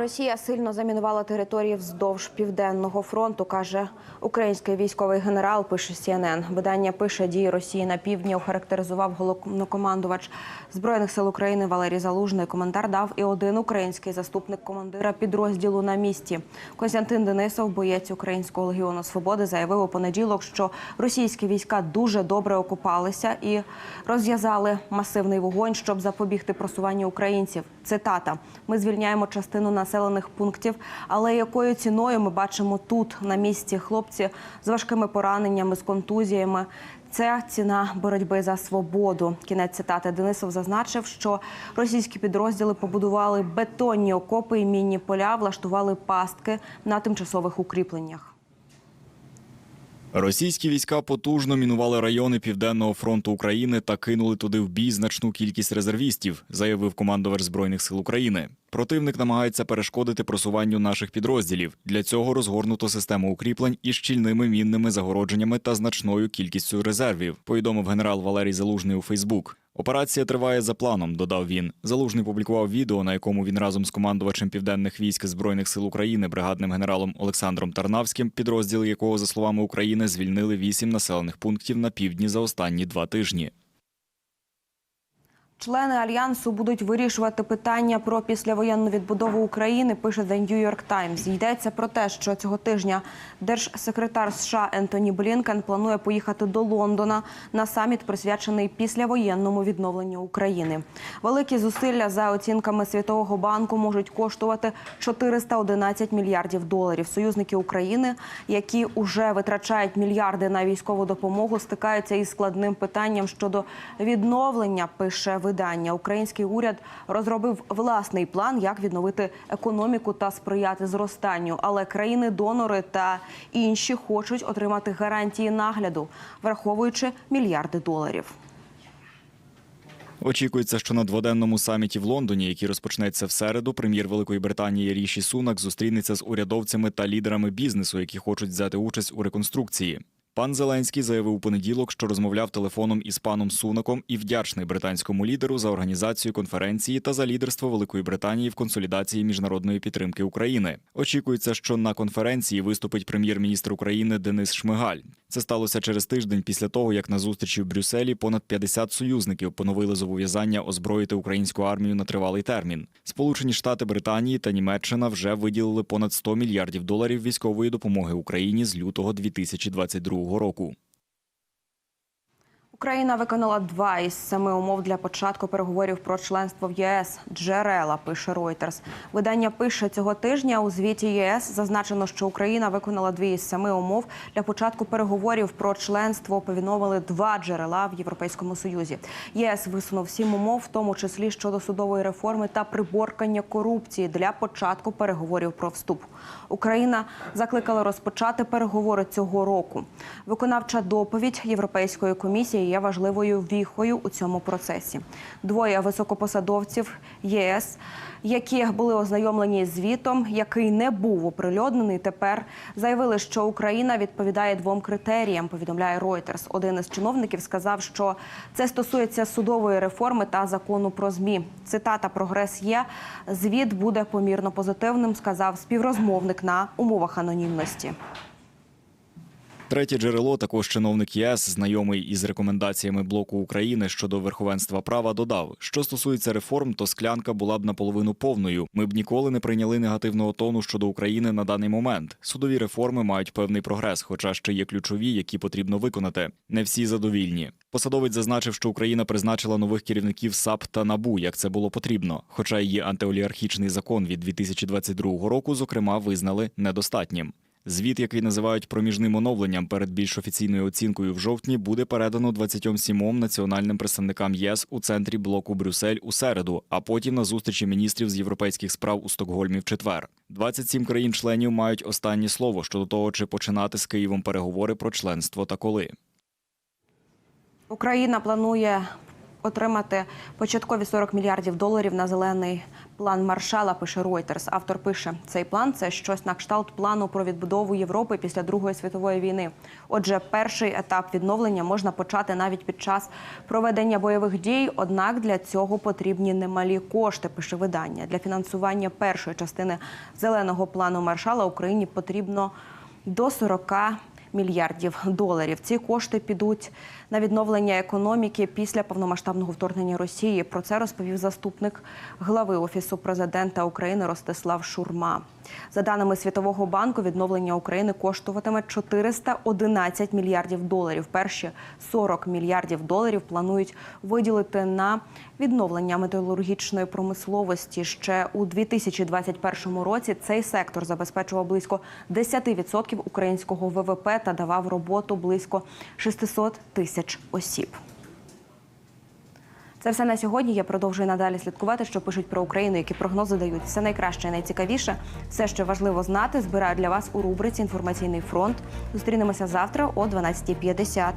Росія сильно замінувала території вздовж південного фронту, каже український військовий генерал. Пише CNN. Видання пише дії Росії на півдні. Охарактеризував головнокомандувач збройних сил України Валерій Залужний. Коментар дав і один український заступник командира підрозділу на місці. Костянтин Денисов, боєць українського легіону свободи, заявив у понеділок, що російські війська дуже добре окупалися і розв'язали масивний вогонь, щоб запобігти просуванню українців. Цитата: ми звільняємо частину населених пунктів, але якою ціною ми бачимо тут на місці хлопці з важкими пораненнями, з контузіями. Це ціна боротьби за свободу. Кінець цитати Денисов зазначив, що російські підрозділи побудували бетонні окопи і мінні поля, влаштували пастки на тимчасових укріпленнях. Російські війська потужно мінували райони Південного фронту України та кинули туди в бій значну кількість резервістів, заявив командувач збройних сил України. Противник намагається перешкодити просуванню наших підрозділів. Для цього розгорнуто систему укріплень із щільними мінними загородженнями та значною кількістю резервів. Повідомив генерал Валерій Залужний у Фейсбук. Операція триває за планом, додав він. Залужний публікував відео, на якому він разом з командувачем південних військ збройних сил України, бригадним генералом Олександром Тарнавським, підрозділи якого, за словами України, звільнили вісім населених пунктів на півдні за останні два тижні. Члени альянсу будуть вирішувати питання про післявоєнну відбудову України. Пише The New York Times. Йдеться про те, що цього тижня держсекретар США Ентоні Блінкен планує поїхати до Лондона на саміт, присвячений післявоєнному відновленню України. Великі зусилля за оцінками Світового банку можуть коштувати 411 мільярдів доларів. Союзники України, які уже витрачають мільярди на військову допомогу, стикаються із складним питанням щодо відновлення. Пише видання. Український уряд розробив власний план, як відновити економіку та сприяти зростанню. Але країни-донори та інші хочуть отримати гарантії нагляду, враховуючи мільярди доларів. Очікується, що на дводенному саміті в Лондоні, який розпочнеться в середу, прем'єр Великої Британії Ріші Сунак зустрінеться з урядовцями та лідерами бізнесу, які хочуть взяти участь у реконструкції. Пан Зеленський заявив у понеділок, що розмовляв телефоном із паном Сунаком і вдячний британському лідеру за організацію конференції та за лідерство Великої Британії в консолідації міжнародної підтримки України. Очікується, що на конференції виступить прем'єр-міністр України Денис Шмигаль. Це сталося через тиждень після того, як на зустрічі в Брюсселі понад 50 союзників поновили зобов'язання озброїти українську армію на тривалий термін. Сполучені Штати Британії та Німеччина вже виділили понад 100 мільярдів доларів військової допомоги Україні з лютого 2022 року. Україна виконала два із семи умов для початку переговорів про членство в ЄС. Джерела пише Reuters. Видання пише цього тижня у звіті ЄС зазначено, що Україна виконала дві із семи умов для початку переговорів про членство. Повідомили два джерела в Європейському Союзі. ЄС висунув сім умов, в тому числі щодо судової реформи та приборкання корупції для початку переговорів про вступ. Україна закликала розпочати переговори цього року. Виконавча доповідь Європейської комісії є важливою віхою у цьому процесі. Двоє високопосадовців ЄС, які були ознайомлені з звітом, який не був оприлюднений, тепер заявили, що Україна відповідає двом критеріям. Повідомляє Reuters. Один із чиновників сказав, що це стосується судової реформи та закону про змі. Цитата Прогрес є. Звіт буде помірно позитивним, сказав співрозмовник на умовах анонімності. Третє джерело, також чиновник ЄС, знайомий із рекомендаціями блоку України щодо верховенства права, додав, що стосується реформ, то склянка була б наполовину повною. Ми б ніколи не прийняли негативного тону щодо України на даний момент. Судові реформи мають певний прогрес, хоча ще є ключові, які потрібно виконати. Не всі задовільні. Посадовець зазначив, що Україна призначила нових керівників САП та НАБУ, як це було потрібно. Хоча її антиолігархічний закон від 2022 року, зокрема, визнали недостатнім. Звіт, який називають проміжним оновленням перед більш офіційною оцінкою в жовтні, буде передано 27 національним представникам ЄС у центрі блоку Брюссель у середу, а потім на зустрічі міністрів з європейських справ у Стокгольмі в четвер. 27 країн-членів мають останнє слово щодо того, чи починати з Києвом переговори про членство та коли. Україна планує отримати початкові 40 мільярдів доларів на зелений план Маршала. Пише Reuters. Автор пише: цей план це щось на кшталт плану про відбудову Європи після Другої світової війни. Отже, перший етап відновлення можна почати навіть під час проведення бойових дій. Однак для цього потрібні немалі кошти. Пише видання для фінансування першої частини зеленого плану Маршала Україні потрібно до 40 мільярдів доларів. Ці кошти підуть на відновлення економіки після повномасштабного вторгнення Росії. Про це розповів заступник глави офісу президента України Ростислав Шурма. За даними Світового банку, відновлення України коштуватиме 411 мільярдів доларів. Перші 40 мільярдів доларів планують виділити на відновлення металургічної промисловості. Ще у 2021 році цей сектор забезпечував близько 10% українського ВВП та давав роботу близько 600 тисяч осіб. Це все на сьогодні. Я продовжую надалі слідкувати, що пишуть про Україну, які прогнози дають. Все найкраще і найцікавіше. Все, що важливо знати, збираю для вас у рубриці Інформаційний фронт. Зустрінемося завтра о 12.50.